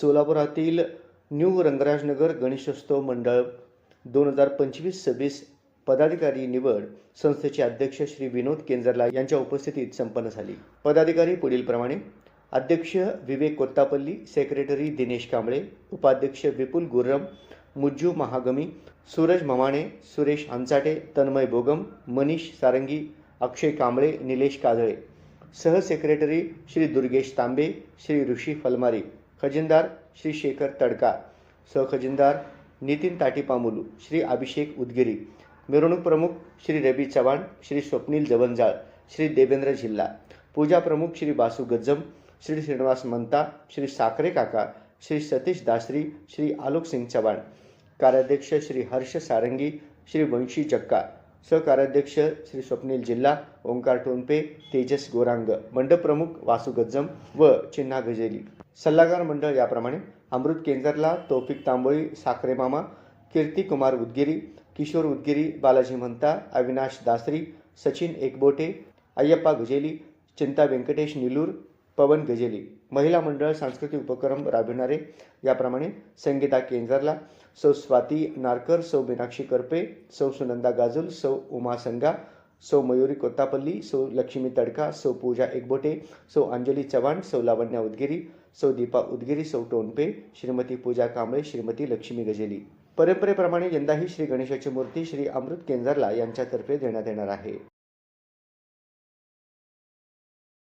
सोलापुरातील new रंगराजनगर Ganeshotsav मंडळ दोन हजार पंचवीस सव्वीस पदाधिकारी निवड संस्थेचे अध्यक्ष श्री विनोद केंजरला यांच्या उपस्थितीत संपन्न झाली. पदाधिकारी पुढीलप्रमाणे अध्यक्ष विवेक कोत्तापल्ली सेक्रेटरी दिनेश कांबळे उपाध्यक्ष विपुल गुर्रम मुज्जू महागमी सूरज ममाणे सुरेश हंचाटे तन्मय बोगम मनीष सारंगी अक्षय कांबळे निलेश काजळे. सहसेक्रेटरी श्री दुर्गेश तांबे श्री ऋषी फलमारी. खजिनदार श्री शेखर तडका सहखजिनदार नितीन ताटीपामुलू श्री अभिषेक उदगिरी मिरवणूक प्रमुख श्री रवी चव्हाण श्री स्वप्नील जवंजाळ श्री देवेंद्र झिल्ला पूजा प्रमुख श्री बासू गज्जम श्री श्रीनिवास मंता श्री साखरे काका श्री सतीश दासरी श्री आलोक सिंग चव्हाण कार्याध्यक्ष श्री हर्ष सारंगी श्री वंशी जक्का सहकार्याध्यक्ष श्री स्वप्नील जिल्हा ओंकार टोनपे तेजस गोरांग मंडप प्रमुख वासू गज्जम व चिन्हा गजेली. सल्लागार मंडळ याप्रमाणे अमृत केंजरला तौफिक तांबोळी साखरे मामा कीर्ती कुमार उदगिरी किशोर उदगिरी बालाजी म्हणता अविनाश दासरी सचिन एकबोटे अय्यप्पा गजेली चिंता व्यंकटेश निलूर पवन गजेली. महिला मंडळ सांस्कृतिक उपक्रम राबविणारे. याप्रमाणे संगीता केंजरला सौ स्वाती नारकर सौ मीनाक्षी करपे सौ सुनंदा गाजुल सौ उमा संगा सौ मयुरी कोत्तापल्ली सौ लक्ष्मी तडका सौ पूजा एकबोटे सौ अंजली चव्हाण सौ लावण्या उदगिरी सौ दीपा उदगिरी सौ टोनपे श्रीमती पूजा कांबळे श्रीमती लक्ष्मी गजेली. परंपरेप्रमाणे यंदाही श्री गणेशाची मूर्ती श्री अमृत केंजरला यांच्यातर्फे देण्यात येणार आहे.